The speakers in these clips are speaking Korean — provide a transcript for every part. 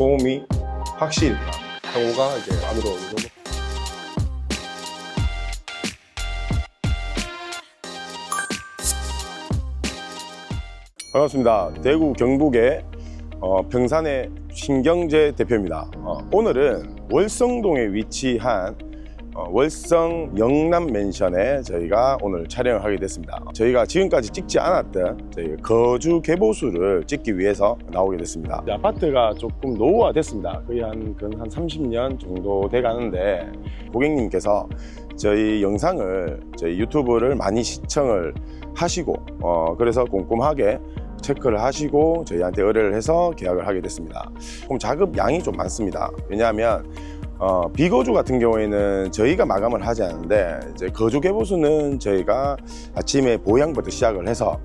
소음이 확실히 상호가 이제 안으로 어느 정도 반갑습니다. 대구 경북의 어, 평산의 신경재 대표입니다. 어, 오늘은 월성동에 위치한 어, 월성 영남 맨션에 저희가 오늘 촬영을 하게 됐습니다. 저희가 지금까지 찍지 않았던 저희 거주 개보수를 찍기 위해서 나오게 됐습니다. 아파트가 조금 노후화됐습니다. 거의 한, 근한 30년 정도 돼 가는데 고객님께서 저희 영상을 저희 유튜브를 많이 시청을 하시고 어, 그래서 꼼꼼하게 체크를 하시고 저희한테 의뢰를 해서 계약을 하게 됐습니다. 그럼 작업 양이 좀 많습니다. 왜냐하면 어, 비거주 같은 경우에는 저희가 마감을 하지 않는데 이제 거주 개보수는 저희가 아침에 보양부터 시작을 해서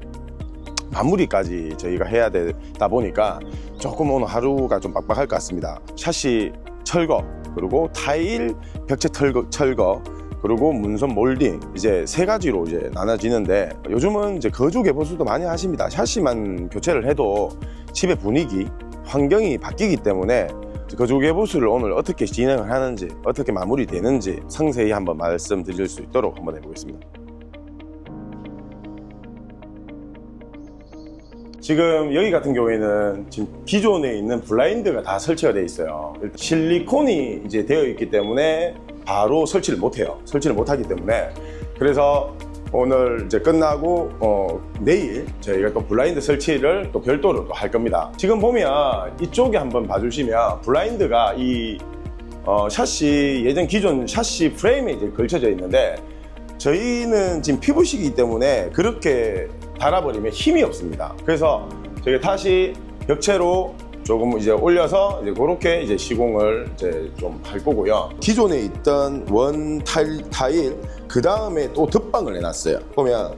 마무리까지 저희가 해야 되다 보니까 조금 오늘 하루가 좀 빡빡할 것 같습니다. 샤시 철거 그리고 타일 벽체 철거, 철거 그리고 문선 몰딩 이제 세 가지로 이제 나눠지는데 요즘은 이제 거주 개보수도 많이 하십니다. 샤시만 교체를 해도 집의 분위기, 환경이 바뀌기 때문에 거주 개보수를 오늘 어떻게 진행을 하는지 어떻게 마무리되는지 상세히 한번 말씀드릴 수 있도록 한번 해보겠습니다. 지금 여기 같은 경우에는 지금 기존에 있는 블라인드가 다 설치가 되어 있어요. 실리콘이 이제 되어 있기 때문에 바로 설치를 못 해요. 설치를 못 하기 때문에 그래서 오늘 이제 끝나고 어, 내일 저희가 또 블라인드 설치를 또 별도로 또 할 겁니다. 지금 보면 이쪽에 한번 봐주시면 블라인드가 이 어, 샤시 예전 기존 샤시 프레임에 이제 걸쳐져 있는데 저희는 지금 피부식이기 때문에 그렇게 달아버리면 힘이 없습니다. 그래서 저희가 다시 벽체로 조금 이제 올려서 이제 그렇게 이제 시공을 이제 좀 할 거고요. 기존에 있던 원 타일, 타일 그 다음에 또 덧방을 해놨어요. 보면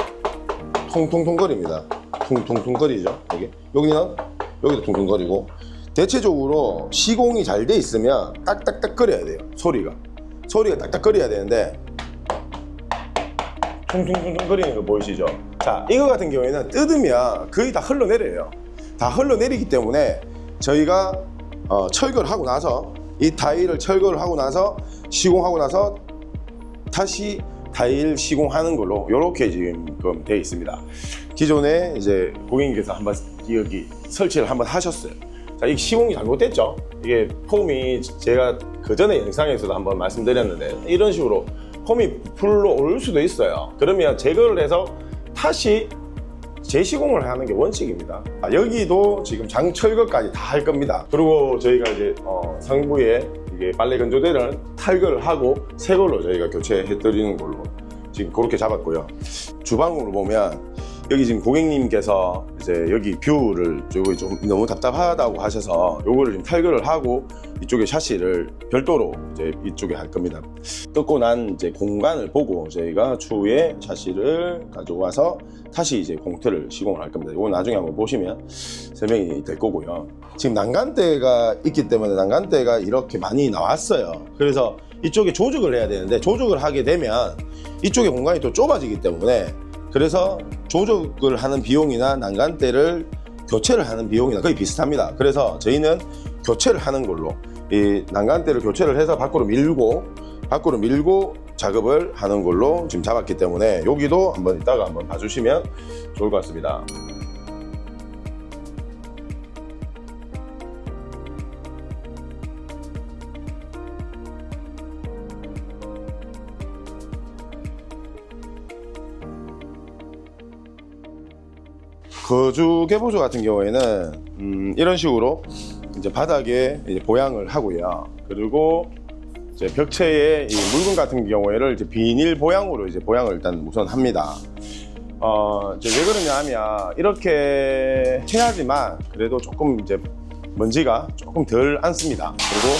통통통거립니다. 통통통거리죠. 여기 여기는 여기도 통통거리고 대체적으로 시공이 잘 돼 있으면 딱딱딱거려야 돼요. 소리가 소리가 딱딱거려야 되는데 퉁퉁퉁퉁거리는 거 보이시죠? 자, 이거 같은 경우에는 뜯으면 거의 다 흘러내려요. 다 흘러내리기 때문에 저희가 어, 철거를 하고 나서 이 타일을 철거를 하고 나서 시공하고 나서 다시 타일 시공하는 걸로 이렇게 지금 되어 있습니다. 기존에 이제 고객님께서 한번 여기 설치를 한번 하셨어요. 자, 이 시공이 잘못됐죠? 이게 폼이 제가 그 전에 영상에서도 한번 말씀드렸는데 이런 식으로 폼이 풀로 올 수도 있어요. 그러면 제거를 해서 다시 재시공을 하는 게 원칙입니다. 아, 여기도 지금 장 철거까지 다 할 겁니다. 그리고 저희가 이제 어, 상부에 이게 빨래 건조대를 탈거를 하고 새 걸로 저희가 교체해 드리는 걸로 지금 그렇게 잡았고요. 주방으로 보면 여기 지금 고객님께서 이제 여기 뷰를 저기 좀 너무 답답하다고 하셔서 요거를 지금 탈거를 하고 이쪽에 샤시를 별도로 이제 이쪽에 할 겁니다. 뜯고 난 이제 공간을 보고 저희가 추후에 샤시를 가져와서 다시 이제 공틀을 시공을 할 겁니다. 이거 나중에 한번 보시면 설명이 될 거고요. 지금 난간대가 있기 때문에 난간대가 이렇게 많이 나왔어요. 그래서 이쪽에 조직을 해야 되는데 조직을 하게 되면 이쪽에 공간이 또 좁아지기 때문에 그래서 조직을 하는 비용이나 난간대를 교체를 하는 비용이나 거의 비슷합니다. 그래서 저희는 교체를 하는 걸로 이 난간대를 교체를 해서 밖으로 밀고 밖으로 밀고 작업을 하는 걸로 지금 잡았기 때문에 여기도 한번 이따가 한번 봐주시면 좋을 것 같습니다. 거주 개보수 같은 경우에는 음, 이런 식으로 이제 바닥에 이제 보양을 하고요. 그리고 이제 벽체에 이 물건 같은 경우에는 이제 비닐 보양으로 이제 보양을 일단 우선 합니다. 어, 이제 왜 그러냐 하면 이렇게 해야지만 그래도 조금 이제 먼지가 조금 덜 앉습니다. 그리고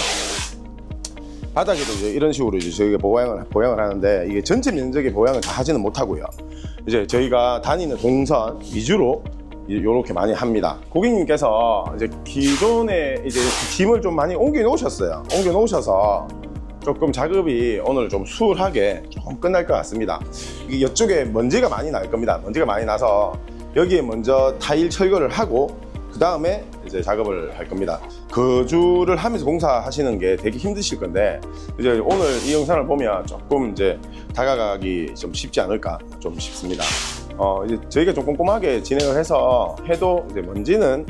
바닥에도 이제 이런 식으로 이제 저희가 보양을 보양을 하는데 이게 전체 면적의 보양을 다 하지는 못하고요. 이제 저희가 다니는 동선 위주로 이렇게 많이 합니다. 고객님께서 이제 기존에 이제 짐을 좀 많이 옮겨 놓으셨어요. 옮겨 놓으셔서 조금 작업이 오늘 좀 수월하게 조금 끝날 것 같습니다. 이 이쪽에 먼지가 많이 날 겁니다. 먼지가 많이 나서 여기에 먼저 타일 철거를 하고 그 다음에 이제 작업을 할 겁니다. 거주를 하면서 공사하시는 게 되게 힘드실 건데 이제 오늘 이 영상을 보면 조금 이제 다가가기 좀 쉽지 않을까 좀 싶습니다. 어, 이제 저희가 좀 꼼꼼하게 진행을 해서 해도 이제 먼지는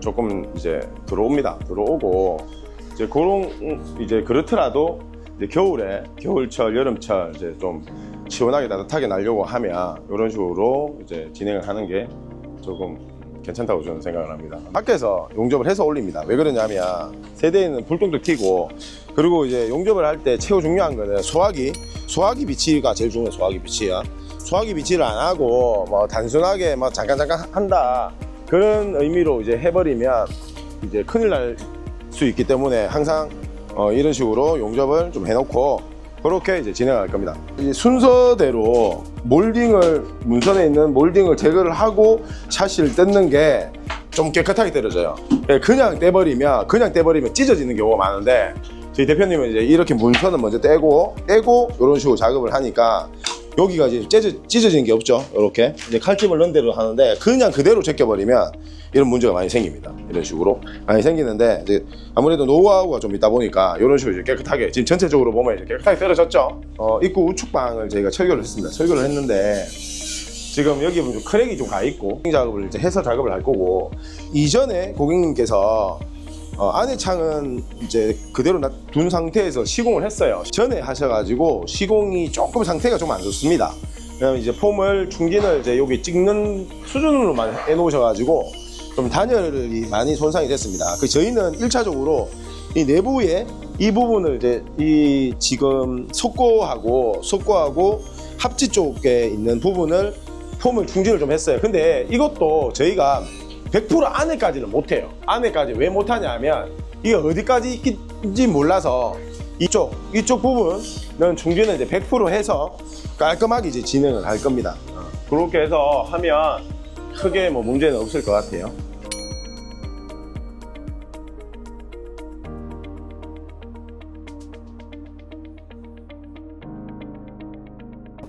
조금 이제 들어옵니다. 들어오고 이제 그런 음, 이제 그렇더라도 이제 겨울에 겨울철 여름철 이제 좀 시원하게 따뜻하게 날려고 하면 이런 식으로 이제 진행을 하는 게 조금 괜찮다고 저는 생각을 합니다. 밖에서 용접을 해서 올립니다. 왜 그러냐면 세대에는 불똥도 튀고 그리고 이제 용접을 할 때 최고 중요한 거는 소화기 소화기 비치가 제일 중요해요. 소화기 비치야. 소화기 비치를 안 하고 뭐 단순하게 뭐 잠깐 잠깐 한다 그런 의미로 이제 해버리면 이제 큰일 날 수 있기 때문에 항상 어, 이런 식으로 용접을 좀 해놓고 그렇게 이제 진행할 겁니다. 이 순서대로 몰딩을 문선에 있는 몰딩을 제거를 하고 샤시를 뜯는 게 좀 깨끗하게 때려져요. 예, 그냥 떼버리면 그냥 떼버리면 찢어지는 경우가 많은데 저희 대표님은 이제 이렇게 문선을 먼저 떼고 떼고 이런 식으로 작업을 하니까 여기가 이제 찢어, 찢어지는 게 없죠. 이렇게 이제 칼집을 넣은 대로 하는데 그냥 그대로 제껴버리면 이런 문제가 많이 생깁니다. 이런 식으로 많이 생기는데 이제 아무래도 노하우가 좀 있다 보니까 이런 식으로 이제 깨끗하게 지금 전체적으로 보면 이제 깨끗하게 떨어졌죠. 어, 입구 우측방을 저희가 철교를 했습니다. 철교를 했는데 지금 여기 보면 좀 크랙이 좀 가 있고 작업을 이제 해서 작업을 할 거고 이전에 고객님께서 어, 안에 창은 이제 그대로 놔- 둔 상태에서 시공을 했어요. 전에 하셔가지고 시공이 조금 상태가 좀 안 좋습니다. 그다음에 이제 폼을 충진을 이제 여기 찍는 수준으로만 해놓으셔가지고 좀 단열이 많이 손상이 됐습니다. 그 저희는 1차적으로 이 내부에 이 부분을 이제 이 지금 속고하고 속고하고 합지 쪽에 있는 부분을 폼을 충진을 좀 했어요. 근데 이것도 저희가 100% 안에까지는 못해요. 안에까지 왜 못하냐 하면 이게 어디까지 있는지 몰라서 이쪽, 이쪽 부분은 충진을 이제 100% 해서 깔끔하게 이제 진행을 할 겁니다. 어, 그렇게 해서 하면 크게 뭐 문제는 없을 것 같아요.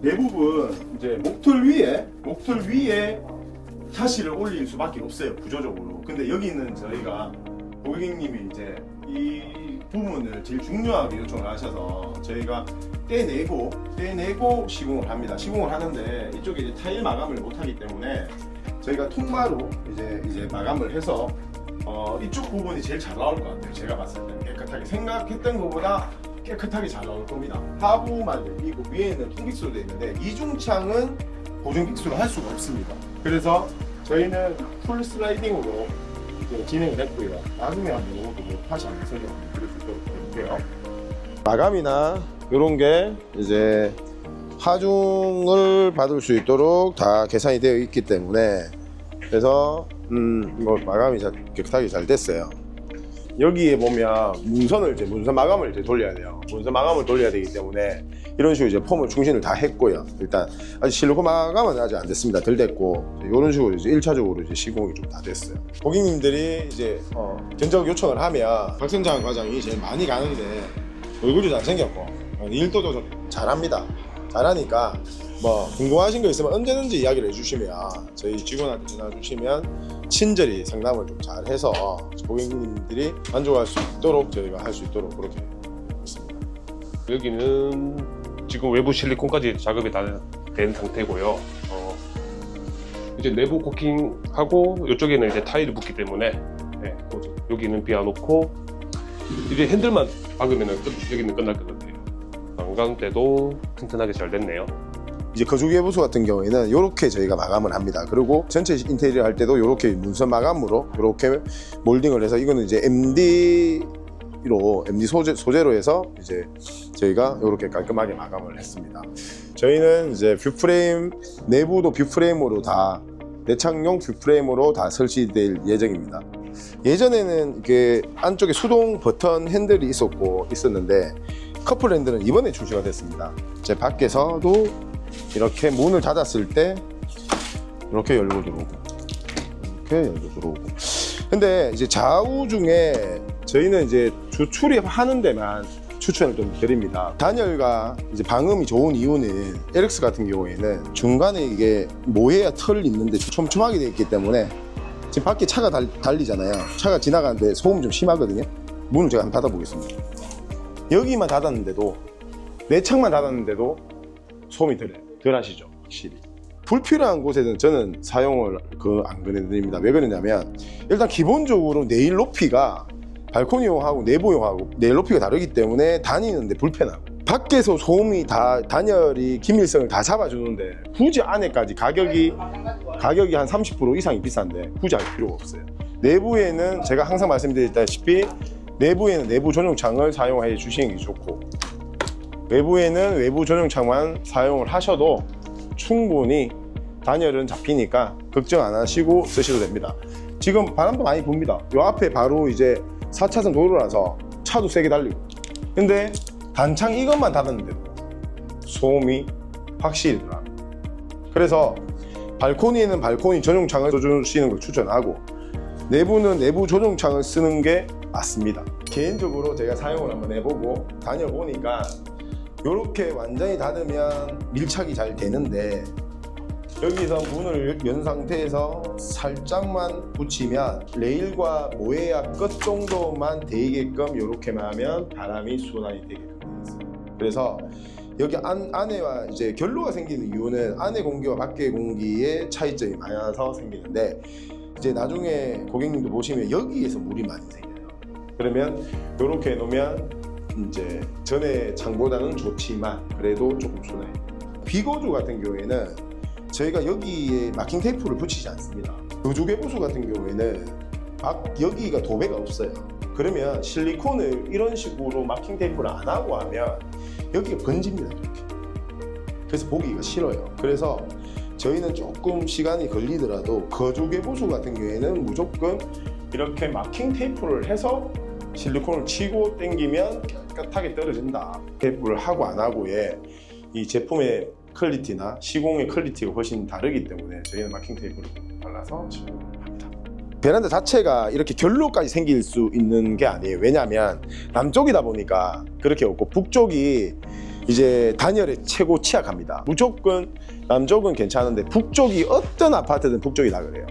대부분 이제 목틀 위에 목틀 위에 샤시를 올릴 수밖에 없어요 구조적으로. 근데 여기는 저희가 고객님이 이제 이 부분을 제일 중요하게 요청을 하셔서 저희가 떼내고 떼내고 시공을 합니다. 시공을 하는데 이쪽에 이제 타일 마감을 못하기 때문에 저희가 통마로 이제 이제 마감을 해서 어, 이쪽 부분이 제일 잘 나올 것 같아요. 제가 봤을 때 깨끗하게 생각했던 것보다 깨끗하게 잘 나올 겁니다. 하부만 열리고 위에는 통기수로 되어 있는데 이중창은 고정기수로 할 수가 없습니다. 그래서 저희는 풀 슬라이딩으로 이제 진행을 했고요. 나중에 한번 이것도 뭐 다시 한번 설명 드릴 수 있도록 해볼게요. 마감이나 이런 게 이제 하중을 받을 수 있도록 다 계산이 되어 있기 때문에 그래서 음뭐 마감이 잘 깨끗하게 잘 됐어요. 여기에 보면 문선을 이제 문선 마감을 이제 돌려야 돼요. 문선 마감을 돌려야 되기 때문에 이런 식으로 이제 폼을 충신을 다 했고요. 일단 아직 실리콘 마감은 아직 안 됐습니다. 덜 됐고 이런 식으로 이제 1차적으로 이제 시공이 좀 다 됐어요. 고객님들이 이제 어, 견적 요청을 하면 박선장 과장이 제일 많이 가는데 얼굴이 잘생겼고 어, 일도 좀 잘합니다. 잘하니까 뭐 궁금하신 거 있으면 언제든지 이야기를 해주시면 저희 직원한테 전화 주시면 친절히 상담을 좀 잘해서 고객님들이 만족할 수 있도록 저희가 할 수 있도록 그렇게 있습니다. 여기는 지금 외부 실리콘까지 작업이 다 된 상태고요. 어, 이제 내부 코킹하고 이쪽에는 이제 타일을 붙기 때문에 네, 여기는 비워놓고 이제 핸들만 박으면 여기는 끝날 것 같아요. 난강 때도 튼튼하게 잘 됐네요. 이제 거주기 부수 같은 경우에는 이렇게 저희가 마감을 합니다. 그리고 전체 인테리어 할 때도 이렇게 문선 마감으로 이렇게 몰딩을 해서 이거는 이제 MD 로 MD 소재 소재로 해서 이제 저희가 이렇게 깔끔하게 마감을 했습니다. 저희는 이제 뷰프레임 내부도 뷰프레임으로 다 내창용 뷰프레임으로 다 설치될 예정입니다. 예전에는 이게 안쪽에 수동 버튼 핸들이 있었고 있었는데 커플 핸들은 이번에 출시가 됐습니다. 제 밖에서도 이렇게 문을 닫았을 때 이렇게 열고 들어오고 이렇게 열고 들어오고 근데 이제 좌우 중에 저희는 이제 주출입 하는 데만 추천을 좀 드립니다 단열과 이제 방음이 좋은 이유는 LX 같은 경우에는 중간에 이게 모해야 털이 있는데 촘촘하게 되어 있기 때문에 지금 밖에 차가 달, 달리잖아요. 차가 지나가는데 소음 좀 심하거든요. 문을 제가 한번 닫아보겠습니다. 여기만 닫았는데도 내 창만 닫았는데도 소음이 덜, 덜 하시죠. 확실히. 불필요한 곳에는 저는 사용을 그 안 권해드립니다. 왜 그러냐면 일단 기본적으로 내일 높이가 발코니용하고 내부용하고 내일 높이가 다르기 때문에 다니는데 불편하고 밖에서 소음이 다 단열이 기밀성을 다 잡아주는데 굳이 안에까지 가격이 가격이 한 30% 이상이 비싼데 굳이 할 필요가 없어요. 내부에는 제가 항상 말씀드렸다시피 내부에는 내부 전용창을 사용해 주시는 게 좋고 외부에는 외부 전용창만 사용을 하셔도 충분히 단열은 잡히니까 걱정 안 하시고 쓰셔도 됩니다. 지금 바람도 많이 붑니다. 요 앞에 바로 이제 4차선 도로라서 차도 세게 달리고. 근데 단창 이것만 닫았는데도 소음이 확실히 들어갑니다. 그래서 발코니에는 발코니 전용창을 써주시는 걸 추천하고 내부는 내부 조정창을 쓰는 게 맞습니다. 개인적으로 제가 사용을 한번 해보고 다녀보니까 이렇게 완전히 닫으면 밀착이 잘 되는데 여기서 문을 연 상태에서 살짝만 붙이면 레일과 모에야 끝 정도만 되게끔 이렇게만 하면 바람이 순환이 되게끔 되어 있어요. 그래서 여기 안, 안에와 이제 결로가 생기는 이유는 안의 공기와 밖의 공기의 차이점이 많아서 생기는데 이제 나중에 고객님도 보시면 여기에서 물이 많이 생겨요. 그러면 이렇게 해놓으면 이제 전에 창보다는 좋지만 그래도 조금 손해. 비거주 같은 경우에는 저희가 여기에 마킹 테이프를 붙이지 않습니다. 거주개 보수 같은 경우에는 막 여기가 도배가 없어요. 그러면 실리콘을 이런 식으로 마킹 테이프를 안 하고 하면 여기가 번집니다. 이렇게. 그래서 보기가 싫어요. 그래서 저희는 조금 시간이 걸리더라도 거주개 보수 같은 경우에는 무조건 이렇게 마킹 테이프를 해서 실리콘을 치고 당기면 깨끗하게 떨어진다. 테이프를 하고 안 하고의 이 제품의 퀄리티나 시공의 퀄리티가 훨씬 다르기 때문에 저희는 마킹 테이프를 발라서 시공을 합니다. 베란다 자체가 이렇게 결로까지 생길 수 있는 게 아니에요. 왜냐하면 남쪽이다 보니까 그렇게 없고 북쪽이 이제 단열에 최고 취약합니다. 무조건 남쪽은 괜찮은데 북쪽이 어떤 아파트든 북쪽이 다 그래요.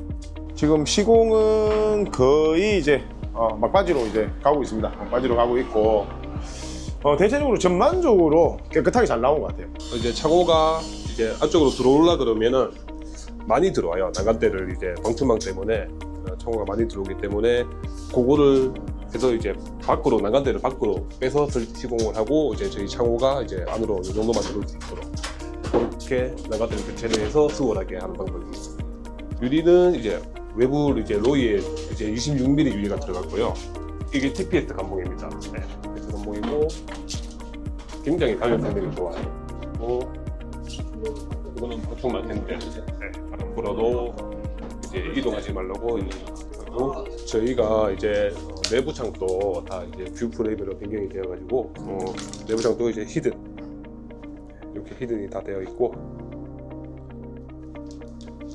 지금 시공은 거의 이제 어, 막바지로 이제 가고 있습니다. 막바지로 가고 있고 어, 대체적으로 전반적으로 깨끗하게 잘 나온 것 같아요. 이제 창호가 이제 안쪽으로 들어올라 그러면은 많이 들어와요. 난간대를 이제 방충망 때문에 어, 창호가 많이 들어오기 때문에 그거를 해서 이제 밖으로 난간대를 밖으로 빼서 들- 시공을 하고 이제 저희 창호가 이제 안으로 이 정도만 들어올 수 있도록 그렇게 난간대를 교체를 해서 수월하게 하는 방법이 있습니다. 유리는 이제 외부 이제 로이에 이제 26mm 유리가 들어갔고요. 이게 TPS 감봉입니다. 네, 감봉이고 굉장히 가격 성능이 좋아요. 그리고 이거는 보통 많텐데 네, 바람 불어도 이제 이동하지 말라고 그리고 저희가 이제 어, 내부 창도 다 이제 뷰 프레임으로 변경이 되어가지고 어, 내부 창도 이제 히든 이렇게 히든이 다 되어 있고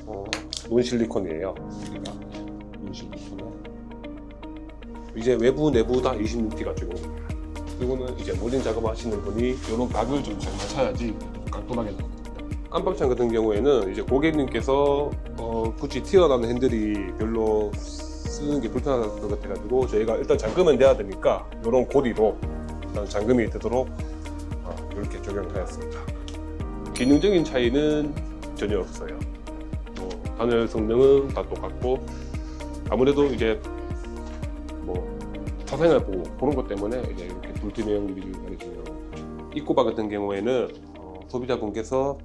어, 논 실리콘이에요. 논 실리콘에 이제 외부 내부 다 26T가 적용 그리고는 이제 모든 작업하시는 분이 이런 각을 좀 잘 맞춰야지 깔끔하게 나옵니다. 깜빡창 같은 경우에는 이제 고객님께서 어, 굳이 튀어나오는 핸들이 별로 쓰는 게 불편할 것 같아가지고 저희가 일단 잠금은 돼야 되니까 이런 고리로 일단 잠금이 되도록 어, 이렇게 적용을 하였습니다. 기능적인 차이는 전혀 없어요. 뭐, 단열 성능은 다 똑같고 아무래도 이제 뭐 사생활 보호 그런 것 때문에 이제 이렇게 불투명 유리를 많이 중요하고 입구바 같은 경우에는 어, 소비자분께서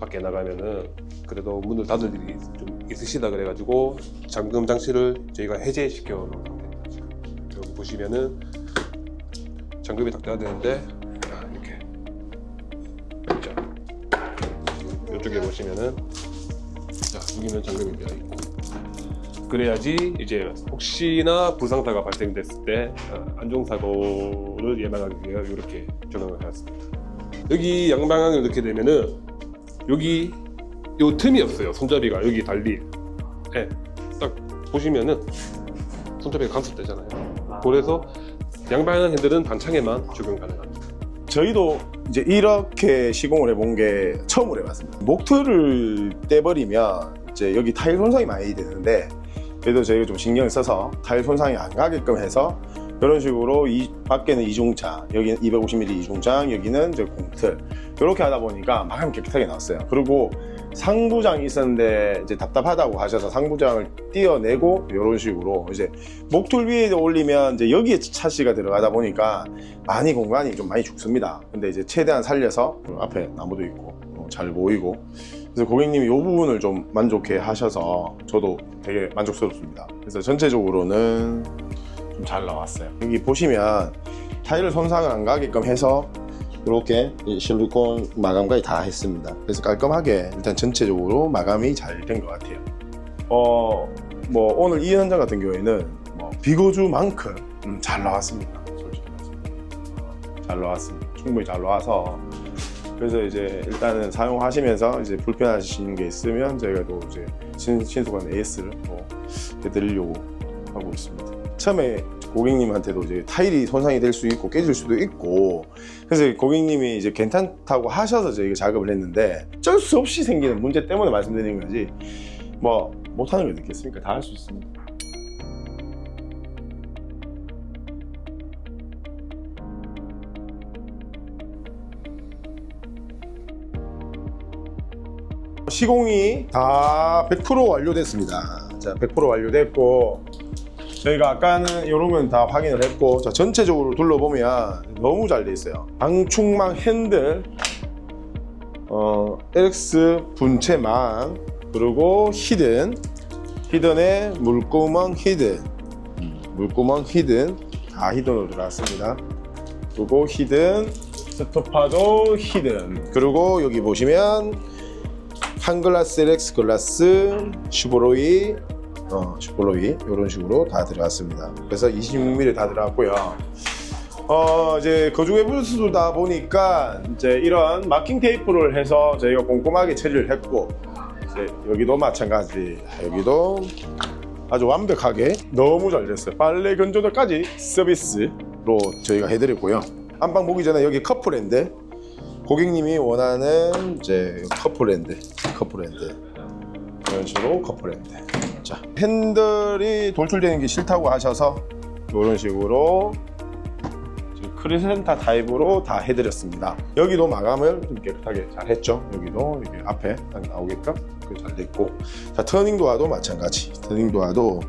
밖에 나가면은 그래도 문을 닫을 일이 좀 있으시다 그래가지고 잠금 장치를 저희가 해제시켜 놓은 상태입니다. 지금 여기 보시면은 잠금이 딱 돼야 되는데 아, 이렇게 자 이쪽에 보시면은 자 여기는 잠금이 되어 있고 그래야지 이제 혹시나 불상사가 발생됐을 때 어, 안종사고를 예방하기 위해 이렇게 조정을 해놨습니다. 여기 양방향을 넣게 되면은 여기 요 틈이 없어요. 손잡이가 여기 달리. 예, 딱 보시면은 손잡이가 감속되잖아요. 그래서 양방향 핸들은 반창에만 적용 가능합니다. 저희도 이제 이렇게 시공을 해본 게 처음으로 해봤습니다. 목틀을 떼버리면 이제 여기 타일 손상이 많이 되는데 그래도 저희가 좀 신경 써서 타일 손상이 안 가게끔 해서 이런 식으로 이 밖에는 이중차, 여기는 250mm 이중장, 여기는 이제 공틀 이렇게 하다 보니까 마감이 깨끗하게 나왔어요. 그리고 상부장이 있었는데 이제 답답하다고 하셔서 상부장을 띄어내고 이런 식으로 이제 목툴 위에 올리면 이제 여기에 차시가 들어가다 보니까 많이 공간이 좀 많이 죽습니다. 근데 이제 최대한 살려서 앞에 나무도 있고 어, 잘 보이고 그래서 고객님이 이 부분을 좀 만족해 하셔서 저도 되게 만족스럽습니다. 그래서 전체적으로는 좀 잘 나왔어요. 여기 보시면 타일 손상을 안 가게끔 해서 이렇게 이 실리콘 마감까지 다 했습니다. 그래서 깔끔하게 일단 전체적으로 마감이 잘 된 것 같아요. 어, 뭐 오늘 이 현장 같은 경우에는 뭐 비거주만큼 음, 잘 나왔습니다. 솔직히 말씀드리면. 어, 잘 나왔습니다. 충분히 잘 나와서 그래서 이제 일단은 사용하시면서 이제 불편하시는 게 있으면 저희가 또 이제 신, 신속한 AS를 뭐 해드리려고 하고 있습니다. 처음에 고객님한테도 이제 타일이 손상이 될 수 있고 깨질 수도 있고 그래서 고객님이 이제 괜찮다고 하셔서 저희가 작업을 했는데 어쩔 수 없이 생기는 문제 때문에 말씀드리는 거지 뭐 못하는 게 있겠습니까? 다 할 수 있습니다. 시공이 다 100% 완료됐습니다. 자, 100% 완료됐고 저희가 아까는 이런 건 다 확인을 했고 자, 전체적으로 둘러보면 너무 잘 돼 있어요. 방충망 핸들, 어, LX 분체망, 그리고 히든, 히든의 물구멍 히든, 음, 물구멍 히든 다 히든으로 들어갔습니다. 그리고 히든, 스토파도 히든, 그리고 여기 보시면 한 글라스 LX 글라스 슈브로이 어, 슈퍼로이 이런 식으로 다 들어갔습니다. 그래서 26mm 다 들어갔고요. 어, 이제 거주 외 부스다 보니까 이제 이런 마킹 테이프를 해서 저희가 꼼꼼하게 처리를 했고 이제 여기도 마찬가지 여기도 아주 완벽하게 너무 잘 됐어요. 빨래 건조대까지 서비스로 저희가 해드렸고요. 안방 보기 전에 여기 커플랜드 고객님이 원하는 이제 커플랜드 커플랜드 이런 식으로 커플랜드 자 핸들이 돌출되는 게 싫다고 하셔서 이런 식으로 크리센타 타입으로 다 해드렸습니다. 여기도 마감을 좀 깨끗하게 잘 했죠? 여기도 이렇게 앞에 딱 나오게끔 그잘 됐고. 자 터닝 도어도 마찬가지. 터닝 도어도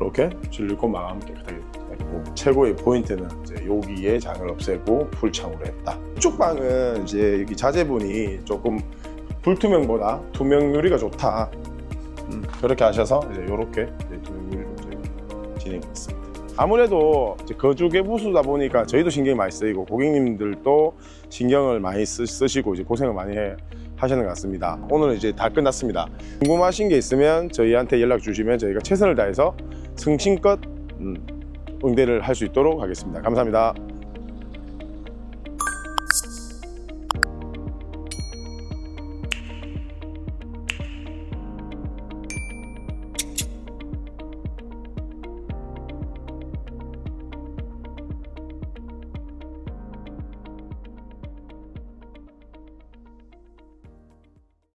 이렇게 실리콘 마감 깨끗하게 했고. 최고의 포인트는 이제 여기에 장을 없애고 풀창으로 했다. 이쪽 방은 이제 여기 자재분이 조금 불투명보다 투명 유리가 좋다 음, 그렇게 하셔서 이제 이렇게 투명유리로 진행했습니다. 아무래도 이제 거주계 부수다 보니까 저희도 신경이 많이 쓰이고 고객님들도 신경을 많이 쓰, 쓰시고 이제 고생을 많이 해, 하시는 것 같습니다. 오늘 이제 다 끝났습니다. 궁금하신 게 있으면 저희한테 연락 주시면 저희가 최선을 다해서 성심껏 음, 응대를 할 수 있도록 하겠습니다. 감사합니다.